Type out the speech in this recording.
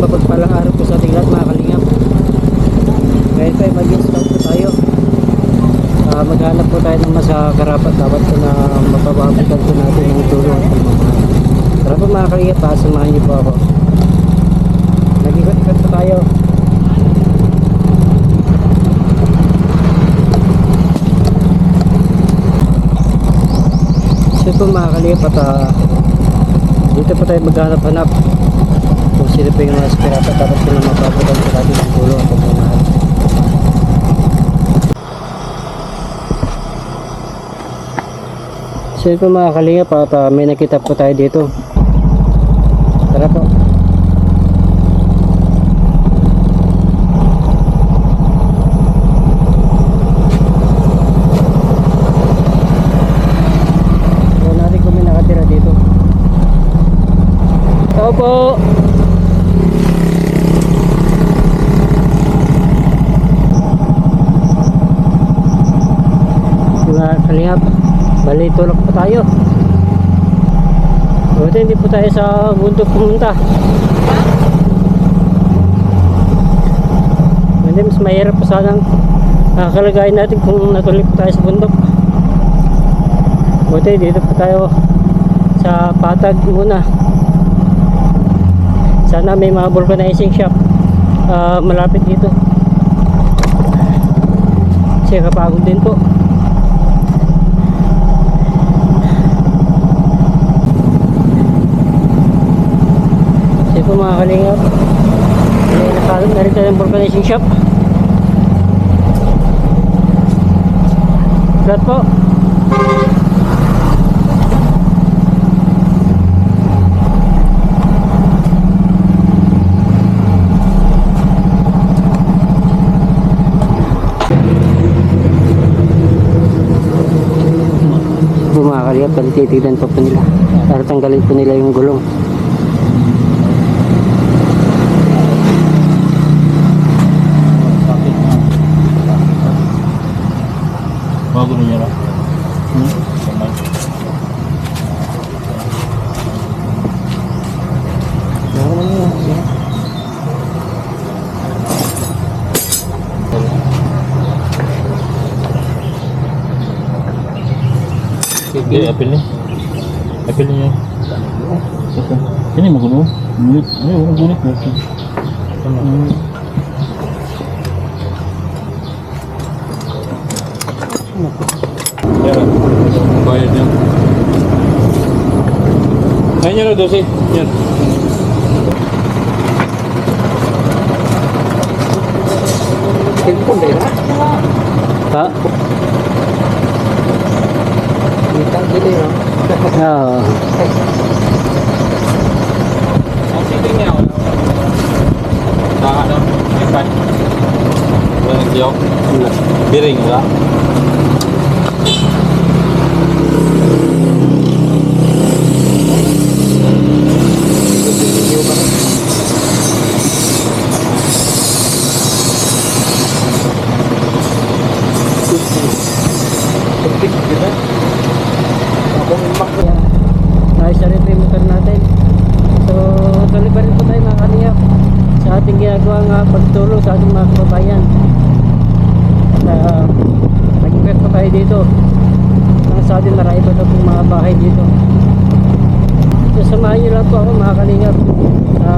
Isang mapagpalang araw po sa ating lahat mga kalingap. Ngayon po ay mag-install po tayo. Ah, maghanap po tayo ng masa karapat dapat po na mapapabutan po natin ng tulong. Tara po mga kalingap ha, samahan niyo po ako. Nag-ikot-ikot po tayo. So po mga kalingap at ah, dito po tayo maghanap-hanap yung mga aspirata dapat po na mapapabutan po natin ng tulong at pagmamahal. So yun po mga kalingap at ah, may nakita po tayo dito. Tara po. Tignan natin kung may nakatira dito. Tao po! Mga kalingap, bali tulog po tayo. Buti hindi po tayo sa bundok pumunta. Hindi, mas mahirap po sanang nakakalagayin natin kung natuloy po tayo sa bundok. Buti dito po tayo sa patag muna. Sana may mga vulcanizing shop ah, malapit dito. Kasi kapagod din po. Kasi po mga kalingap, may nakalap na rin tayo ng vulcanizing shop. Flat po. kalingap, titignan pa po nila. Para tanggalin po nila yung gulong. Sige, apel ni. Niya. Ito. Ini mo kuno. Gunit. Ay, wala gunit mo. Hmm. Yan. Bayad yan. Ayun yan o, dosi. Yan. Cellphone ba Ha? chili đó ờ nghèo đó đó cái bánh vừa chiếu biết hình đó ginagawang uh, pagtulong sa ating mga kababayan. At uh, nag-invest pa tayo dito. Nang sa atin marami pa pong mga bahay dito. So, samahan niyo lang po ako mga kalingap sa